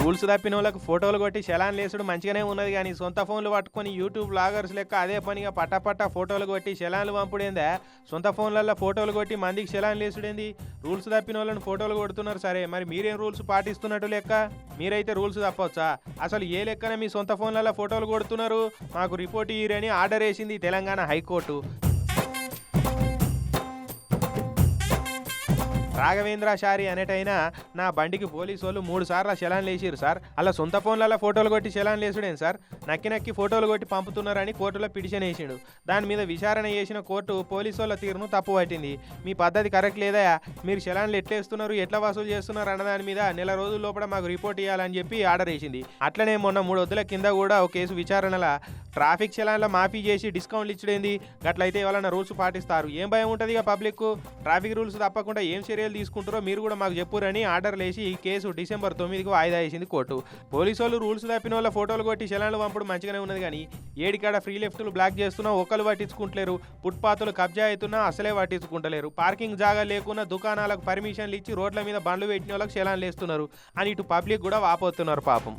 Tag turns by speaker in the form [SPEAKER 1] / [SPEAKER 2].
[SPEAKER 1] Rules తప్పిన వాళ్ళకు ఫోటోలు కొట్టి చలాన్ లేసుడు మంచిగానే ఉన్నది కానీ సొంత ఫోన్లు పట్టుకొని యూట్యూబ్ బ్లాగర్స్ లెక్క అదే పనిగా పట్టపట్ట ఫోటోలు కొట్టి చలాన్లు పంపుడేందా? సొంత ఫోన్లలో ఫోటోలు కొట్టి మందికి చలాన్ లేసుడేంది? రూల్స్ తప్పిన వాళ్ళని ఫోటోలు కొడుతున్నారు సరే మరి మీరేం రూల్స్ పాటిస్తున్నట్టు లెక్క? మీరైతే రూల్స్ తప్పవచ్చా అసలు ఏ లెక్కన మీ సొంత ఫోన్లలో ఫోటోలు కొడుతున్నారు? మాకు రిపోర్ట్ ఇయ్యరని ఆర్డర్ వేసింది తెలంగాణ హైకోర్టు. రాఘవేంద్రాచారి అనేటైనా నా బండికి పోలీసు వాళ్ళు మూడు సార్లు చలాన్ లేచిరు సార్. అలా సొంత ఫోన్లలో ఫోటోలు కొట్టి చలాన్ లేసుడేం సార్? నక్కి నక్కి ఫోటోలు కొట్టి పంపుతున్నారని కోర్టులో పిటిషన్ వేసిండు. దాని మీద విచారణ చేసిన కోర్టు పోలీసు వాళ్ళ తీరును తప్పు పట్టింది. మీ పద్ధతి కరెక్ట్ లేదా? మీరు చలాన్లు ఎట్లేస్తున్నారు ఎట్లా వసూలు చేస్తున్నారు? అన్న దాని మీద నెల రోజుల లోపల మాకు రిపోర్ట్ ఇవ్వాలని చెప్పి ఆర్డర్ వేసింది. అట్లనే మొన్న మూడు వద్దుల కింద కూడా ఒక కేసు విచారణల ట్రాఫిక్ చలాన్ల మాఫీ చేసి డిస్కౌంట్లు ఇచ్చుడేంది? గట్లయితే ఎవరైనా రూల్స్ పాటిస్తారు. ఏం భయం ఉంటుంది ఇక పబ్లిక్ ట్రాఫిక్ రూల్స్ తప్పకుండా ఏం చర్యలు తీసుకుంటారో మీరు కూడా మాకు చెప్పురని ఆర్డర్లు వేసి ఈ కేసు డిసెంబర్ తొమ్మిదికి వాయిదా వేసింది కోర్టు. పోలీసు వాళ్ళు రూల్స్ తప్పిన వాళ్ళ ఫోటోలు కొట్టి చలాన్లు పంపడం మంచిగానే ఉన్నది కానీ ఏడికాడ ఫ్రీ లెఫ్ట్లు బ్లాక్ చేస్తున్నా ఒక్కరు పట్టించుకుంటలేరు. ఫుట్పాత్లు కబ్జా అవుతున్నా అసలే పట్టించుకుంటలేరు. పార్కింగ్ జాగా లేకున్నా దుకాణాలకు పర్మిషన్లు ఇచ్చి రోడ్ల మీద బండ్లు పెట్టిన వాళ్ళకి చలాన్లు వేస్తున్నారు. అని ఇటు పబ్లిక్ కూడా వాపోతున్నారు పాపం.